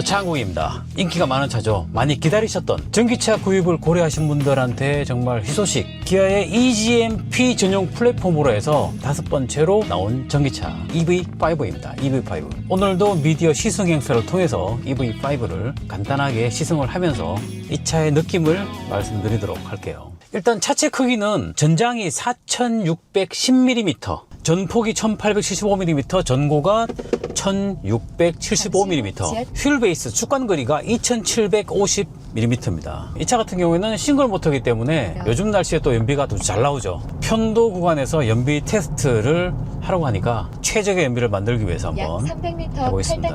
또 차항공입니다. 인기가 많은 차죠. 많이 기다리셨던 전기차 구입을 고려하신 분들한테 정말 희소식. 기아의 EGMP 전용 플랫폼으로 해서 다섯 번째로 나온 전기차 EV5입니다. EV5. 오늘도 미디어 시승 행사를 통해서 EV5를 간단하게 시승을 하면서 이 차의 느낌을 말씀드리도록 할게요. 일단 차체 크기는 전장이 4610mm, 전폭이 1875mm, 전고가 1675mm, 휠 베이스 축관 거리가 2750mm입니다. 이 차 같은 경우에는 싱글 모터이기 때문에 요즘 날씨에 또 연비가 더잘 나오죠. 편도 구간에서 연비 테스트를 하라고 하니까 최적의 연비를 만들기 위해서 약 한번 300m 해보겠습니다.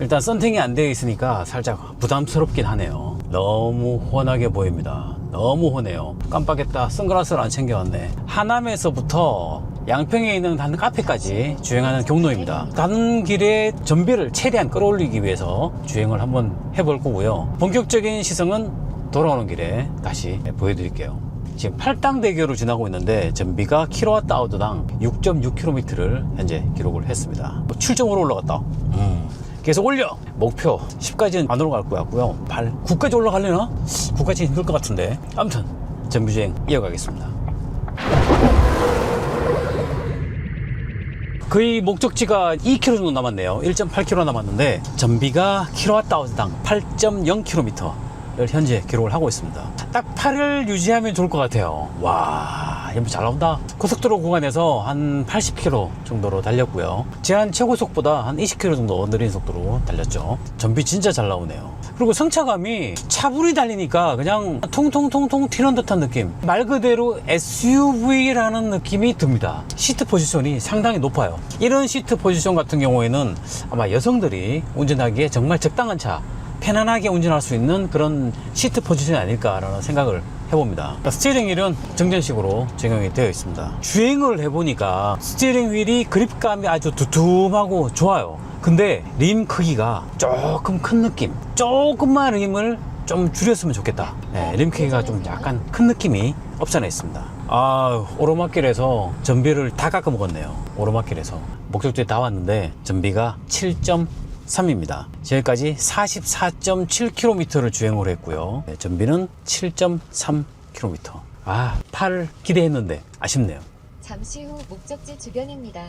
일단 썬팅이 안 되어 있으니까 살짝 부담스럽긴 하네요. 너무 훤하게 보입니다. 너무 훤해요. 깜빡했다. 선글라스를 안 챙겨왔네. 하남에서부터 양평에 있는 한 카페까지 주행하는 경로입니다. 가는 길에 전비를 최대한 끌어올리기 위해서 주행을 한번 해볼 거고요. 본격적인 시승은 돌아오는 길에 다시 보여드릴게요. 지금 팔당대교로 지나고 있는데 전비가 킬로와트아워당 6.6km를 현재 기록을 했습니다. 7.5로 올라갔다. 음. 계속 올려! 목표 10까지는 안으로 갈 것 같고요. 8, 9까지 올라갈려나? 9까지 힘들 것 같은데. 아무튼 전비주행 이어가겠습니다. 거의 목적지가 2km 정도 남았네요. 1.8km 남았는데 전비가 킬로와트아워당 8.0km를 현재 기록을 하고 있습니다. 딱 8을 유지하면 좋을 것 같아요. 와, 연비 잘 나온다. 고속도로 구간에서 한 80km 정도로 달렸고요. 제한 최고 속보다 한 20km 정도 느린 속도로 달렸죠. 전비 진짜 잘 나오네요. 그리고 승차감이 차분히 달리니까 그냥 통통통통 튀는 듯한 느낌. 말 그대로 SUV라는 느낌이 듭니다. 시트 포지션이 상당히 높아요. 이런 시트 포지션 같은 경우에는 아마 여성들이 운전하기에 정말 적당한 차, 편안하게 운전할 수 있는 그런 시트 포지션이 아닐까라는 생각을 해봅니다. 스티어링 휠은 정전식으로 적용이 되어 있습니다. 주행을 해보니까 스티어링 휠이 그립감이 아주 두툼하고 좋아요. 근데 림 크기가 조금 큰 느낌. 조금만 림을 좀 줄였으면 좋겠다. 네, 림 크기가 좀 약간 큰 느낌이 없잖아 있습니다. 아, 오르막길에서 전비를 다 깎아 먹었네요. 오르막길에서. 목적지에 다 왔는데 전비가 7.3입니다. 지금까지 44.7km를 주행을 했고요. 네, 전비는 7.3km. 아, 8 기대했는데 아쉽네요. 잠시 후 목적지 주변입니다.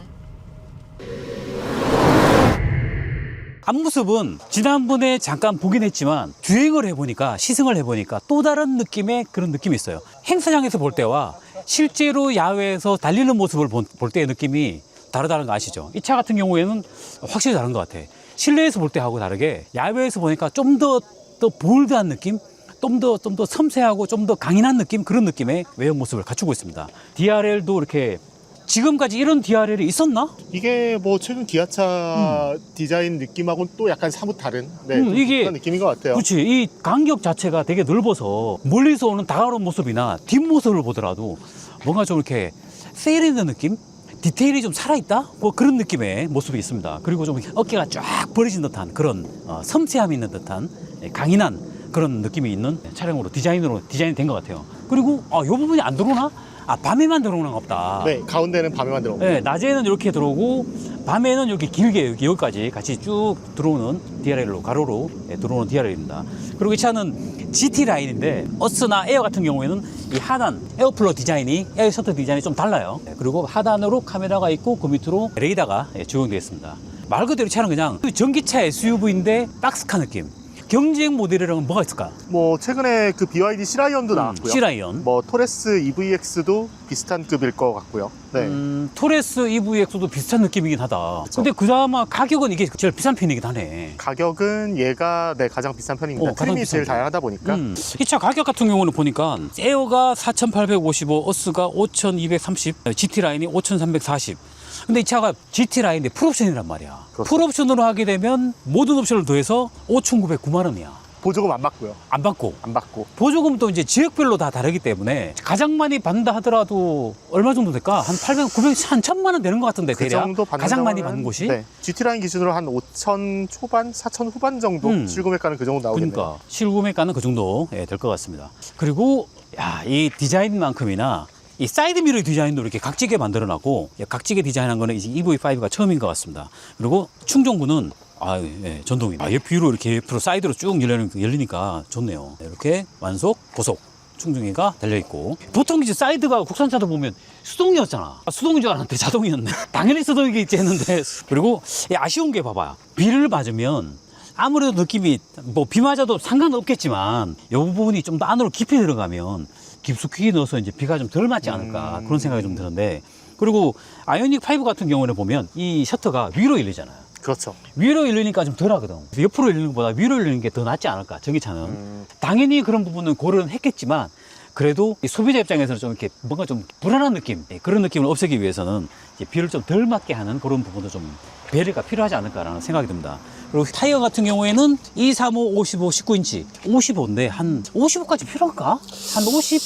앞모습은 지난번에 잠깐 보긴 했지만 주행을 해보니까 시승을 해보니까 또 다른 느낌의 그런 느낌이 있어요. 행사장에서 볼 때와 실제로 야외에서 달리는 모습을 본- 볼 때의 느낌이 다르다는 거 아시죠? 이 차 같은 경우에는 확실히 다른 것 같아. 실내에서 볼 때하고 다르게 야외에서 보니까 좀 더 더 볼드한 느낌? 좀 더 좀 더 섬세하고 좀 더 강인한 느낌 그런 느낌의 외형 모습을 갖추고 있습니다. DRL도 이렇게 지금까지 이런 DRL이 있었나? 이게 뭐 최근 기아차 디자인 느낌하고는 또 약간 사뭇 다른 네, 음, 좀 이게- 그런 느낌인 것 같아요. 그렇지. 이 간격 자체가 되게 넓어서 멀리서 오는 다가오는 모습이나 뒷모습을 보더라도 뭔가 좀 이렇게 세련된 느낌? 디테일이 좀 살아있다? 뭐 그런 느낌의 모습이 있습니다. 그리고 좀 어깨가 쫙 벌어진 듯한 그런 어, 섬세함이 있는 듯한 예, 강인한 그런 느낌이 있는 차량으로 디자인으로 디자인이 된 것 같아요. 그리고 아, 이 부분이 안 들어오나? 아, 밤에만 들어오는 없다. 네, 가운데는 밤에만 들어옵니다. 네, 낮에는 이렇게 들어오고 밤에는 이렇게 길게 여기, 여기까지 같이 쭉 들어오는 DRL로 가로로 예, 들어오는 DRL입니다. 그리고 이 차는 GT 라인인데 어스나 에어 같은 경우에는 이 하단 에어플로 디자인이 에어 셔터 디자인이 좀 달라요. 예, 그리고 하단으로 카메라가 있고 그 밑으로 레이더가 예, 적용되어 있습니다. 말 그대로 이 차는 그냥 전기차 SUV인데 박스카 느낌. 경쟁 모델이랑은 뭐가 있을까? 뭐 최근에 그 BYD 시라이언도 나왔고요. 음, C라이언. 뭐 토레스 EVX도 비슷한 급일 것 같고요. 네. 음, 토레스 EVX도 비슷한 느낌이긴 하다. 근데 그나마 가격은 이게 제일 비싼 편이긴 하네. 가격은 얘가 네, 가장 비싼 편입니다. 어, 가장 트림이 비싸죠. 제일 다양하다 보니까 음. 이 차 가격 같은 경우는 보니까 에어가 4,855, 어스가 5,230, GT 라인이 5,340. 근데 이 차가 GT 라인인데 풀옵션이란 말이야. 그렇죠. 풀옵션으로 하게 되면 모든 옵션을 더해서 5,909만 원이야. 보조금 안 받고요. 안 받고. 안 받고. 보조금도 이제 지역별로 다 다르기 때문에 가장 많이 받는다 하더라도 얼마 정도 될까? 한 800, 900, 한 1000만 원 되는 것 같은데 그 대략 정도 받는 가장 많이 받는 곳이. 네. GT 라인 기준으로 한 5천 초반, 4천 후반 정도 음. 실금액가는 그 정도 나오겠네요. 그러니까 실구매가는 그 정도 될것 같습니다. 그리고 야, 이 디자인만큼이나 이 사이드 미러 디자인도 이렇게 각지게 만들어 놨고 각지게 디자인한 거는 이제 EV5가 처음인 것 같습니다. 그리고 충전구는 아, 예, 전동이. 아, 옆으로 이렇게 옆으로 사이드로 쭉 열리니까 좋네요. 네, 이렇게 완속, 고속. 충전기가 달려있고. 보통 이제 사이드가 국산차도 보면 수동이었잖아. 아, 수동인 줄 알았는데 자동이었네. 당연히 수동이겠지 했는데. 그리고 이 아쉬운 게 봐봐요. 비를 맞으면 아무래도 느낌이 뭐 비 맞아도 상관없겠지만 이 부분이 좀 더 안으로 깊이 들어가면 깊숙이 넣어서 이제 비가 좀 덜 맞지 않을까 음. 그런 생각이 좀 드는데 그리고 아이오닉 5 같은 경우는 보면 이 셔터가 위로 열리잖아요. 그렇죠. 위로 열리니까 좀 덜 하거든. 옆으로 열리는 것보다 위로 열리는 게 더 낫지 않을까, 전기차는. 음, 당연히 그런 부분은 고려는 했겠지만, 그래도 이 소비자 입장에서는 좀 이렇게 뭔가 좀 불안한 느낌, 예, 그런 느낌을 없애기 위해서는 이제 비를 좀 덜 맞게 하는 그런 부분도 좀 배려가 필요하지 않을까라는 생각이 듭니다. 그리고 타이어 같은 경우에는 2, 3, 5, 55, 19인치, 55인데 한 55까지 필요할까? 한 50,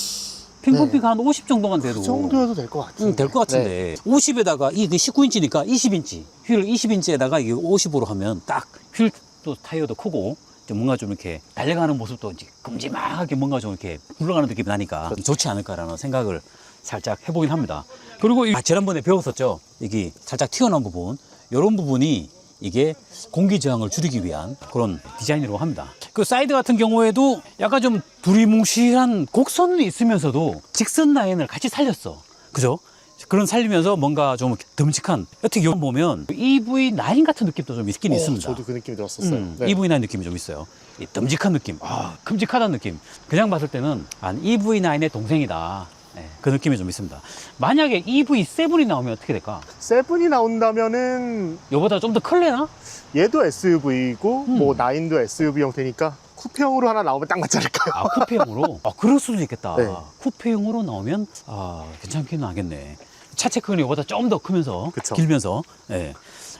핑크피가 한50 정도만 돼도. 그 정도여도 될 것 같은데. 응, 될것 같은데. 50에다가 이게 19인치니까 20인치. 휠 20인치에다가 이게 50으로 하면 딱 휠도 타이어도 크고 좀 뭔가 좀 이렇게 달려가는 모습도 이제 끔지막하게 뭔가 좀 이렇게 굴러가는 느낌이 나니까 좀 좋지 않을까라는 생각을 살짝 해보긴 합니다. 그리고 이- 아, 지난번에 배웠었죠. 여기 살짝 튀어나온 부분. 이런 부분이 이게 공기 저항을 줄이기 위한 그런 디자인이라고 합니다. 그 사이드 같은 경우에도 약간 좀 두리뭉실한 곡선이 있으면서도 직선 라인을 같이 살렸어. 그죠? 그런 살리면서 뭔가 좀 듬직한 어떻게 보면 EV9 같은 느낌도 좀 있긴 어, 있습니다. 저도 그 느낌이 들었었어요. 음, 네. EV9 느낌이 좀 있어요. 이 듬직한 느낌, 아, 큼직하다는 느낌. 그냥 봤을 때는 한 EV9의 동생이다. 네, 그 느낌이 좀 있습니다. 만약에 EV7이 나오면 어떻게 될까? 세븐이 나온다면은 이보다 좀 더 클래나? 얘도 SUV고 음. 뭐 9도 SUV 형태니까 쿠페형으로 하나 나오면 딱 맞지 않을까요? 아, 쿠페형으로? 아, 그럴 수도 있겠다. 네. 쿠페형으로 나오면, 아, 괜찮기는 하겠네. 차체 크기는 이보다 좀 더 크면서, 그쵸. 길면서, 예.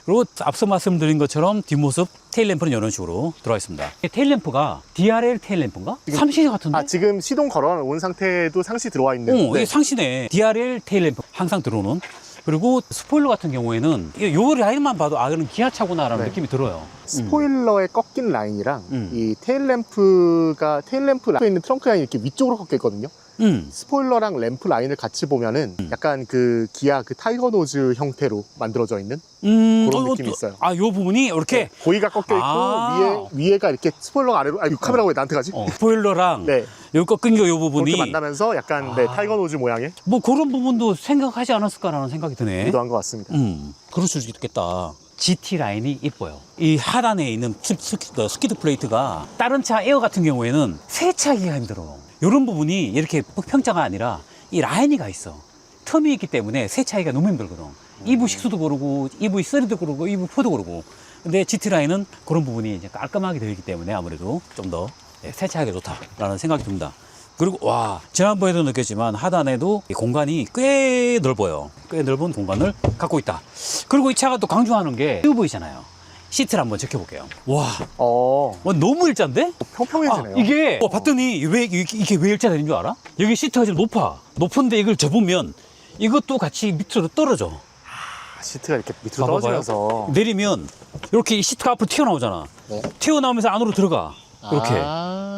그리고 앞서 말씀드린 것처럼 뒷모습 테일램프는 이런 식으로 들어가 있습니다. 이 테일램프가 DRL 테일램프인가? 지금- 삼시 같은데? 아 지금 시동 걸어놓은 상태도 상시 들어와 있는. 어, 네. 이게 상시네. DRL 테일램프 항상 들어오는. 그리고 스포일러 같은 경우에는 이- 요 라인만 봐도 아, 이건 기아차구나라는 네. 느낌이 들어요. 스포일러의 꺾인 라인이랑 음. 이 테일램프가 테일램프 라인에 있는 트렁크 라인이 이렇게 위쪽으로 꺾여 있거든요. 음. 스포일러랑 램프 라인을 같이 보면은 음. 약간 그 기아 그 타이거 노즈 형태로 만들어져 있는 음. 그런 어, 느낌이 또- 있어요. 아, 요 부분이 이렇게 네, 고이가 꺾여 있고 아. 위에 위에가 이렇게 스포일러가 아래로 아 이거 카메라가 왜 나한테 가지? 어, 스포일러랑 네, 요 꺾은 거요 부분이 그렇게 만나면서 약간 네, 아. 타이거 노즈 모양의 뭐 그런 부분도 생각하지 않았을까라는 생각이 드네. 기도한 것 같습니다. 음, 그럴 수 있겠다. GT 라인이 이뻐요. 이 하단에 있는 스- 그 스키드 플레이트가 다른 차 에어 같은 경우에는 세차하기가 힘들어. 이런 부분이 이렇게 평자가 아니라 이 라인이 가 있어. 텀이 있기 때문에 세차하기가 너무 힘들거든. EV6도 그러고, EV3도 그러고, EV4도 그러고. 근데 GT 라인은 그런 부분이 이제 깔끔하게 되어 있기 때문에 아무래도 좀 더 세차하기가 좋다라는 생각이 듭니다. 그리고 와 지난번에도 느꼈지만 하단에도 이 공간이 꽤 넓어요. 꽤 넓은 공간을 갖고 있다. 그리고 이 차가 또 강조하는 게 SUV잖아요. 시트를 한번 지켜볼게요. 와, 어, 와, 너무 일자인데? 평평해지네요. 아, 이게 어, 봤더니 왜 이게, 이게 왜 일자 되는 줄 알아? 여기 시트가 지금 높아. 높은데 이걸 접으면 이것도 같이 밑으로 떨어져. 아, 시트가 이렇게 밑으로 봐봐봐요. 떨어지면서 내리면 이렇게 이 시트가 앞으로 튀어나오잖아. 네. 튀어나오면서 안으로 들어가. 이렇게 아,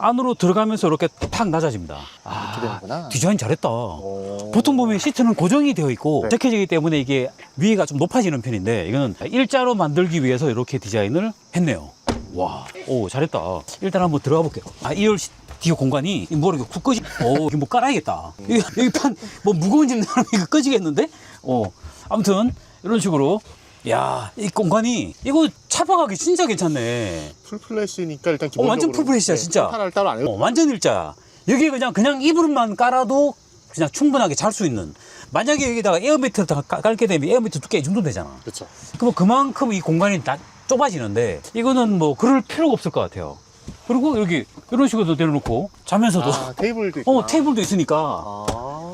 안으로 들어가면서 이렇게 탁 낮아집니다. 아, 이렇게 되는구나. 디자인 잘했다. 어. 보통 보면 시트는 고정이 되어 있고 네. 적혀지기 때문에 이게 위에가 좀 높아지는 편인데 이거는 일자로 만들기 위해서 이렇게 디자인을 했네요. 와, 오 잘했다. 일단 한번 들어가 볼게요. 아, 2열 뒤에 공간이 뭐 이렇게 굳 꺼지. 오, 이거 뭐 깔아야겠다. 여기, 여기 판 뭐 무거운 짐 나면 이거 꺼지겠는데? 어, 아무튼 이런 식으로. 야, 이 공간이 이거 차박하기 진짜 괜찮네. 풀플래시니까 일단 어, 기본적으로 완전 풀플래시야, 진짜. 탄을 따로 안 해도 어, 완전 일자야. 여기 그냥 그냥 이불만 깔아도 그냥 충분하게 잘 수 있는. 만약에 여기다가 에어매트를 다 깔- 깔게 되면 에어매트 두께 이 정도 되잖아. 그렇죠. 그럼 그만큼 이 공간이 다 좁아지는데 이거는 뭐 그럴 필요가 없을 것 같아요. 그리고 여기 이런 식으로 내려놓고 자면서도 아, 테이블도 있고. 어 테이블도 있으니까 아.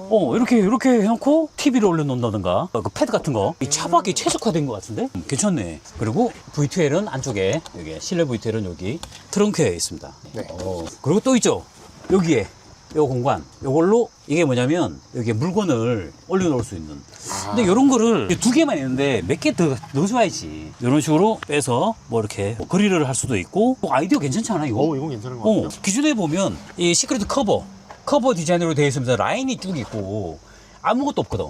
어 이렇게 이렇게 해놓고 TV를 올려놓는다든가 어, 그 패드 같은 거 이 차박이 최적화된 것 같은데 음, 괜찮네. 그리고 V2L은 안쪽에 여기 실내 V2L은 여기 트렁크에 있습니다. 네. 어, 그리고 또 있죠. 여기에 요 공간 요걸로 이게 뭐냐면 여기에 물건을 올려놓을 수 있는. 근데 이런 거를 두 개만 있는데 몇 개 더 넣어줘야지. 이런 식으로 빼서 뭐 이렇게 뭐 그릴을 할 수도 있고 뭐 아이디어 괜찮지 않아 이거? 오, 이건 괜찮은 것 어, 같아요. 기존에 보면 이 시크릿 커버, 커버 디자인으로 되어 있으면서 라인이 쭉 있고 아무것도 없거든.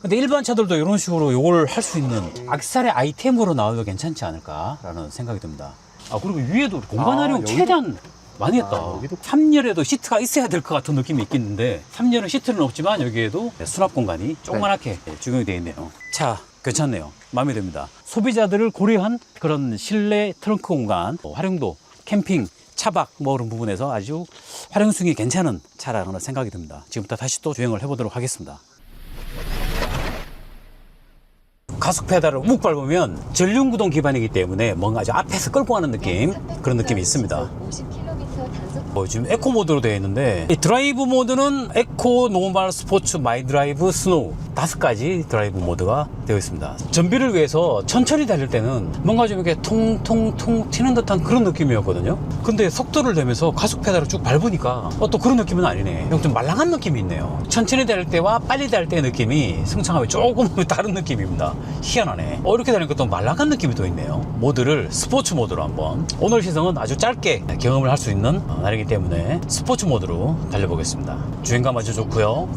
근데 일반 차들도 이런 식으로 이걸 할 수 있는 악세사리 아이템으로 나와도 괜찮지 않을까라는 생각이 듭니다. 아 그리고 위에도 공간 아, 활용 여기도- 최대한 많이 했다. 아, 여기도- 3열에도 시트가 있어야 될 것 같은 느낌이 있겠는데 3열은 시트는 없지만 여기에도 수납 공간이 조그맣게 적용이 되어 있네요. 차 괜찮네요. 마음에 듭니다. 소비자들을 고려한 그런 실내 트렁크 공간 뭐 활용도 캠핑 차박 뭐 그런 부분에서 아주 활용성이 괜찮은 차라는 생각이 듭니다. 지금부터 다시 또 주행을 해보도록 하겠습니다. 가속 페달을 묵 밟으면 전륜 구동 기반이기 때문에 뭔가 아주 앞에서 끌고 가는 느낌 그런 느낌이 있습니다. 50km 단속 어, 지금 에코 모드로 되어 있는데 이 드라이브 모드는 에코, 노멀, 스포츠, 마이 드라이브, 스노우 다섯 가지 드라이브 모드가 되어 있습니다. 전비를 위해서 천천히 달릴 때는 뭔가 좀 이렇게 통통통 튀는 듯한 그런 느낌이었거든요. 근데 속도를 내면서 가속 페달을 쭉 밟으니까 어, 또 그런 느낌은 아니네. 좀 말랑한 느낌이 있네요. 천천히 달릴 때와 빨리 달릴 때의 느낌이 승차감이 조금 다른 느낌입니다. 희한하네. 어, 이렇게 달리니까 또 말랑한 느낌이 또 있네요. 모드를 스포츠 모드로 한번 오늘 시승은 아주 짧게 경험을 할 수 있는 어, 날이기 때문에 스포츠 모드로 달려보겠습니다. 주행감 아주 좋고요.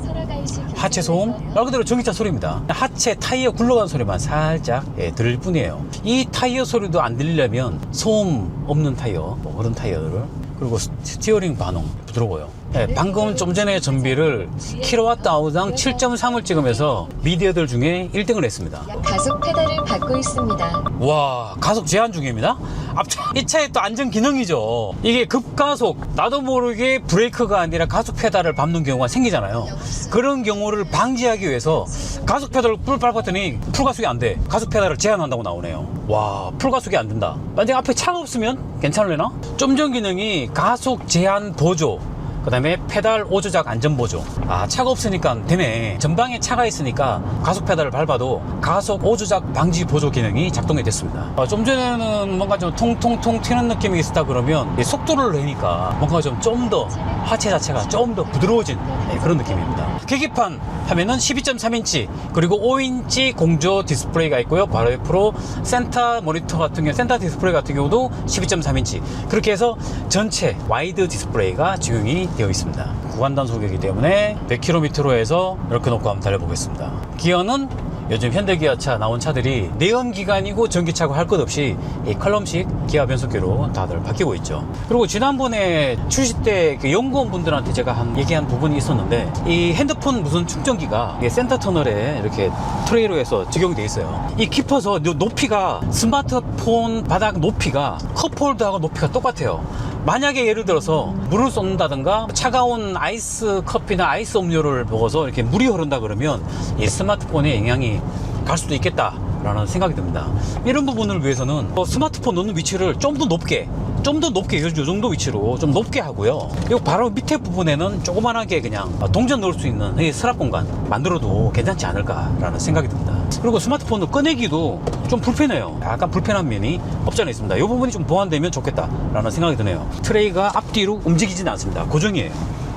하체 소음 말 그대로 전기차 소리입니다 하체 타이어 굴러가는 소리만 살짝 예, 들릴 뿐이에요 이 타이어 소리도 안 들리려면 소음 없는 타이어 뭐 그런 타이어를 그리고 스- 스티어링 반응 부드러워요 예, 방금 좀 전에 전비를 킬로와트 아워당 7.3을 찍으면서 미디어들 중에 1등을 했습니다 가속 페달을 밟고 있습니다. 와 가속 제한 중입니다 앞차 이 차의 또 안전 기능이죠. 이게 급가속 나도 모르게 브레이크가 아니라 가속 페달을 밟는 경우가 생기잖아요. 그런 경우를 방지하기 위해서 가속 페달을 뿔 밟았더니 풀가속이 안 돼. 가속 페달을 제한한다고 나오네요. 와 풀가속이 안 된다. 만약에 앞에 차가 없으면 괜찮을래나? 좀전 기능이 가속 제한 보조 그 다음에 페달 오조작 안전보조. 아 차가 없으니까 되네. 전방에 차가 있으니까 가속 페달을 밟아도 가속 오조작 방지 보조 기능이 작동이 됐습니다. 어, 좀 전에는 뭔가 좀 통통통 튀는 느낌이 있었다 그러면 이 속도를 내니까 뭔가 좀 좀 더 하체 자체가 좀 더 부드러워진 네, 그런 느낌입니다 계기판 하면은 12.3인치 그리고 5인치 공조 디스플레이가 있고요. 바로 옆으로 센터 모니터 같은 경우 센터 디스플레이 같은 경우도 12.3인치. 그렇게 해서 전체 와이드 디스플레이가 적용이 되어 있습니다. 구간 단 속이기 때문에 100km로 해서 이렇게 놓고 한번 달려보겠습니다. 기어는 요즘 현대기아차 나온 차들이 내연기관이고 전기차고 할 것 없이 이 컬럼식 기아 변속기로 다들 바뀌고 있죠. 그리고 지난번에 출시 때 그 연구원분들한테 제가 한 얘기한 부분이 있었는데 이 핸드폰 무슨 충전기가 센터 터널에 이렇게 트레이로 해서 적용돼 있어요. 이 깊어서 요 높이가 스마트폰 바닥 높이가 컵홀더하고 높이가 똑같아요. 만약에 예를 들어서 물을 쏟는다든가 차가운 아이스 커피나 아이스 음료를 먹어서 이렇게 물이 흐른다 그러면 이 스마트폰에 영향이 갈 수도 있겠다라는 생각이 듭니다. 이런 부분을 위해서는 어, 스마트폰 놓는 위치를 좀 더 높게 좀 더 높게 요 정도 위치로 좀 높게 하고요. 요 바로 밑에 부분에는 조그만하게 그냥 동전 넣을 수 있는 이 서랍 공간 만들어도 괜찮지 않을까라는 생각이 듭니다. 그리고 스마트폰을 꺼내기도 좀 불편해요. 약간 불편한 면이 없잖아 있습니다. 이 부분이 좀 보완되면 좋겠다라는 생각이 드네요. 트레이가 앞뒤로 움직이지는 않습니다. 고정이에요.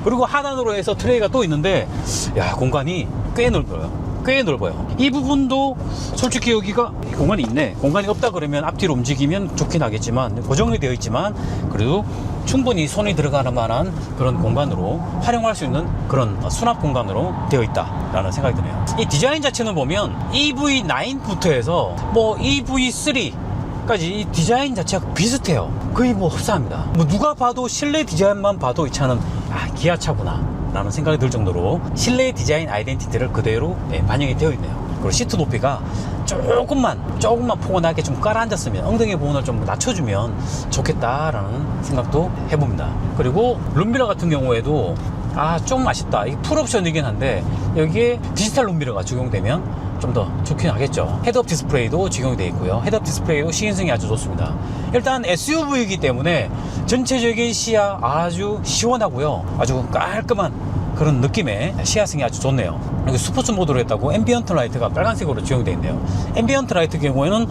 그리고 하단으로 해서 트레이가 또 있는데 야 공간이 꽤 넓어요. 꽤 넓어요. 이 부분도 솔직히 여기가 공간이 있네. 공간이 없다 그러면 앞뒤로 움직이면 좋긴 하겠지만 고정이 되어 있지만 그래도 충분히 손이 들어가는 만한 그런 공간으로 활용할 수 있는 그런 수납 공간으로 되어 있다라는 생각이 드네요. 이 디자인 자체는 보면 EV9부터 해서 뭐 EV3 까지 이 디자인 자체가 비슷해요. 거의 뭐 흡사합니다. 뭐 누가 봐도 실내 디자인만 봐도 이 차는 아 기아차구나 라는 생각이 들 정도로 실내 디자인 아이덴티티를 그대로 예, 반영이 되어 있네요. 그리고 시트 높이가 조금만 조금만 포근하게 좀 깔아앉았으면 엉덩이 부분을 좀 낮춰주면 좋겠다라는 생각도 해봅니다. 그리고 룸미러 같은 경우에도 아 좀 아쉽다. 이게 풀옵션이긴 한데 여기에 디지털 룸미러가 적용되면 좀 더 좋긴 하겠죠. 헤드업 디스플레이도 적용이 되어 있고요. 헤드업 디스플레이도 시인성이 아주 좋습니다. 일단 SUV이기 때문에 전체적인 시야 아주 시원하고요. 아주 깔끔한 그런 느낌의 시야성이 아주 좋네요. 여기 스포츠 모드로 했다고 앰비언트 라이트가 빨간색으로 적용되어 있네요. 앰비언트 라이트 경우에는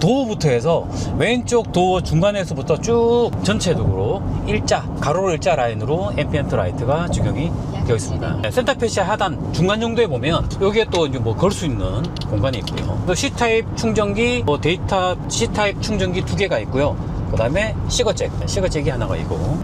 도어부터 해서 왼쪽 도어 중간에서부터 쭉 전체적으로 일자 가로로 일자 라인으로 앰비언트 라이트가 적용이 되어 있습니다. 네, 센터페시아 하단 중간 정도에 보면 여기에 또 뭐 걸 수 있는 공간이 있고요. 또 C 타입 충전기, 뭐 데이터 C 타입 충전기 두 개가 있고요. 그그 다음에 시거잭, 시거잭이 하나가 있고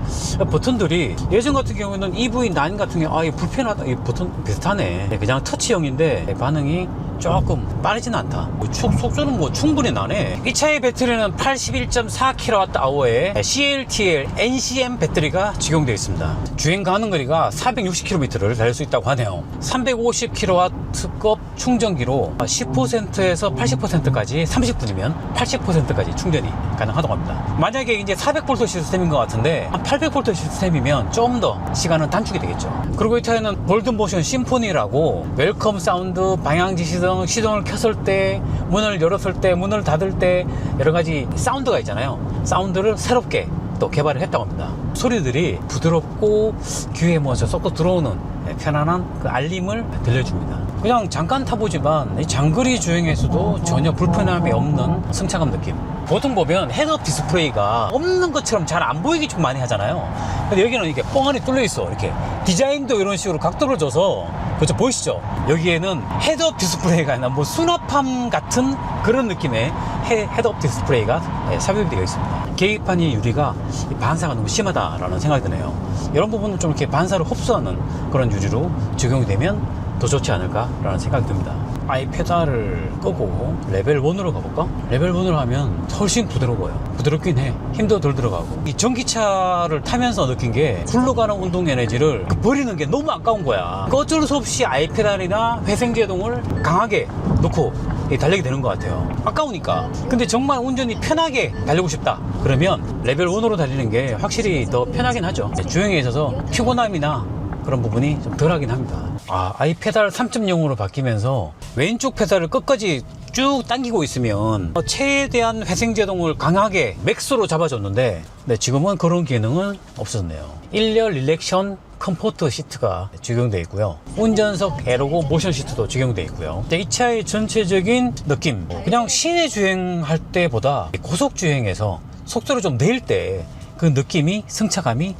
버튼들이 예전 같은 경우에는 EV9 같은 경우 아 이게 불편하다 이 버튼 비슷하네. 그냥 터치형인데 반응이 조금 빠르진 않다. 축, 속도는 뭐 충분히 나네. 이 차의 배터리는 81.4kWh의 CLTL NCM 배터리가 적용되어 있습니다. 주행 가능 거리가 460km를 달릴 수 있다고 하네요. 350kW급 충전기로 10%에서 80%까지 30분이면 80%까지 충전이 가능하다고 합니다. 만약에 이제 400V 시스템인 것 같은데 한 800V 시스템이면 좀 더 시간은 단축이 되겠죠. 그리고 이 차에는 볼드모션 심포니라고 웰컴 사운드 방향지 시동 시동을 켰을 때 문을 열었을 때 문을 닫을 때 여러 가지 사운드가 있잖아요. 사운드를 새롭게 또 개발을 했다고 합니다. 소리들이 부드럽고 귀에 먼저 쏙쏙 들어오는 편안한 그 알림을 들려줍니다 그냥 잠깐 타보지만 이 장거리 주행에서도 전혀 불편함이 없는 승차감 느낌. 보통 보면 헤드업 디스플레이가 없는 것처럼 잘 안 보이게 좀 많이 하잖아요. 근데 여기는 이게 뻥안이 뚫려 있어. 이렇게 디자인도 이런 식으로 각도를 줘서 그렇죠. 보이시죠? 여기에는 헤드업 디스플레이가 아니라 뭐 수납함 같은 그런 느낌의 헤, 헤드업 디스플레이가 예, 삽입이 되어 있습니다. 계기판이 유리가 이 반사가 너무 심하다라는 생각이 드네요. 이런 부분은 좀 이렇게 반사를 흡수하는 그런 유리로 적용이 되면 더 좋지 않을까라는 생각이 듭니다. 아이 페달을 끄고 레벨 1으로 가볼까? 레벨 1으로 하면 훨씬 부드러워요. 부드럽긴 해. 힘도 덜 들어가고. 이 전기차를 타면서 느낀 게 굴러가는 운동 에너지를 버리는 게 너무 아까운 거야. 그 어쩔 수 없이 아이 페달이나 회생제동을 강하게 놓고 이 달리게 되는 것 같아요. 아까우니까. 근데 정말 운전이 편하게 달리고 싶다. 그러면 레벨 1으로 달리는 게 확실히 더 편하긴 하죠. 주행에 있어서 피곤함이나 그런 부분이 좀 덜하긴 합니다. 아, 아이 페달 3.0으로 바뀌면서 왼쪽 페달을 끝까지 쭉 당기고 있으면 최대한 회생제동을 강하게 맥스로 잡아줬는데 네, 지금은 그런 기능은 없었네요. 1열 릴렉션 컴포트 시트가 적용되어 있고요. 운전석 에로고 모션 시트도 적용되어 있고요. 이 차의 전체적인 느낌, 그냥 시내 주행할 때보다 고속 주행에서 속도를 좀 내릴 때그 느낌이 승차감이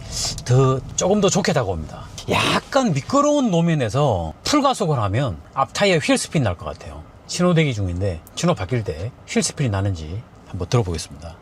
더 조금 더 좋게 다가옵니다. 약간 미끄러운 노면에서 풀가속을 하면 앞 타이어 휠 스핀 날 것 같아요. 신호 대기 중인데 신호 바뀔 때 휠 스핀이 나는지 한번 들어보겠습니다.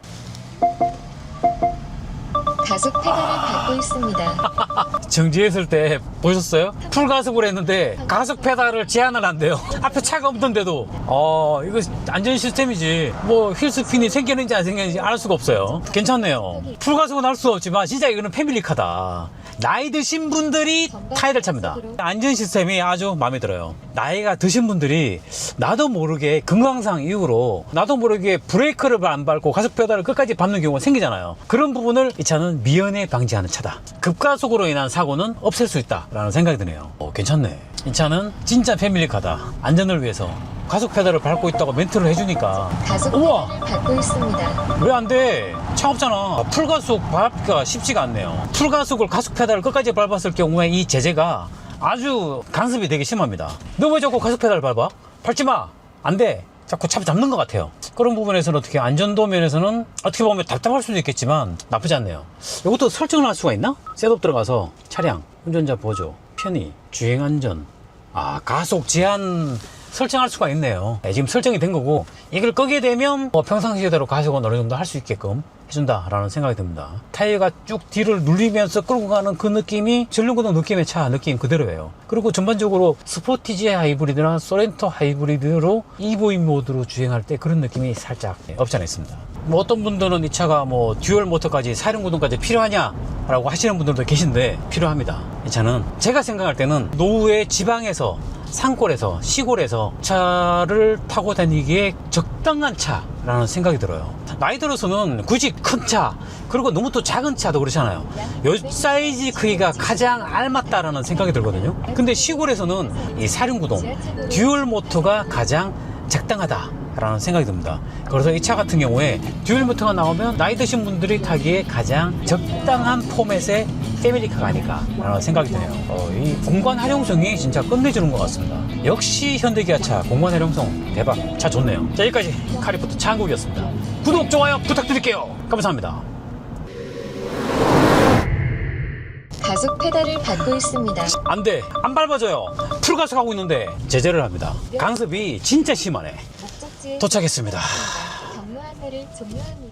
가속 페달을 밟고 있습니다. 정지했을 때 보셨어요? 풀 가속을 했는데 가속 페달을 제한을 한대요. 앞에 차가 없는데도 어 이거 안전 시스템이지 뭐 휠스핀이 생기는지 안 생기는지 알 수가 없어요. 괜찮네요. 풀 가속은 할 수 없지만 진짜 이거는 패밀리카다. 나이 드신 분들이 될 차입니다. 안전 시스템이 아주 마음에 들어요. 나이가 드신 분들이 나도 모르게 건강상 이유로 나도 모르게 브레이크를 안 밟고 가속 페달을 끝까지 밟는 경우가 생기잖아요. 그런 부분을 이 차는 미연에 방지하는 차다. 급가속으로 인한 사고는 없앨 수 있다라는 생각이 드네요. 어, 괜찮네. 이 차는 진짜 패밀리카다. 안전을 위해서 가속 페달을 밟고 있다고 멘트를 해주니까 가속 우와! 페달을 밟고 있습니다. 왜 안 돼? 차 없잖아. 풀가속 밟기가 쉽지가 않네요. 풀가속을 가속 페달을 끝까지 밟았을 경우에 이 제재가 아주 간섭이 되게 심합니다. 너 왜 자꾸 가속 페달 밟아? 밟지 마! 안 돼! 자꾸 잡, 잡는 것 같아요. 그런 부분에서는 어떻게 안전도 면에서는 어떻게 보면 답답할 수도 있겠지만 나쁘지 않네요. 이것도 설정을 할 수가 있나? 셋업 들어가서 차량, 운전자 보조, 편의, 주행 안전, 아, 가속 제한 설정할 수가 있네요. 네, 지금 설정이 된 거고, 이걸 끄게 되면 뭐 평상시대로 가속은 어느 정도 할 수 있게끔 해준다라는 생각이 듭니다. 타이어가 쭉 뒤를 눌리면서 끌고 가는 그 느낌이 전륜구동 느낌의 차 느낌 그대로예요. 그리고 전반적으로 스포티지 하이브리드나 소렌토 하이브리드로 EV 모드로 주행할 때 그런 느낌이 살짝 없지 않아 있습니다. 뭐 어떤 분들은 이 차가 뭐 듀얼 모터까지 사륜 구동까지 필요하냐 라고 하시는 분들도 계신데 필요합니다. 이 차는 제가 생각할 때는 노후의 지방에서 산골에서 시골에서 차를 타고 다니기에 적당한 차라는 생각이 들어요. 나이 들어서는 굳이 큰 차, 그리고 너무 또 작은 차도 그렇잖아요. 요 사이즈 크기가 가장 알맞다라는 생각이 들거든요. 근데 시골에서는 이 사륜구동, 듀얼 모터가 가장 적당하다. 라는 생각이 듭니다. 그래서 이 차 같은 경우에 듀얼 모터가 나오면 나이 드신 분들이 타기에 가장 적당한 포맷의 패밀리카가 아닐까 라는 생각이 드네요. 어, 이 공간 활용성이 진짜 끝내주는 것 같습니다. 역시 현대기아차 공간 활용성 대박. 차 좋네요. 자, 여기까지 카리포트 차한국이었습니다. 구독, 좋아요 부탁드릴게요. 감사합니다. 가속 페달을 밟고 있습니다. 안 돼. 안 밟아져요. 풀가속 하고 있는데 제재를 합니다. 강습이 진짜 심하네. 도착했습니다. 경로 안내를 종료합니다.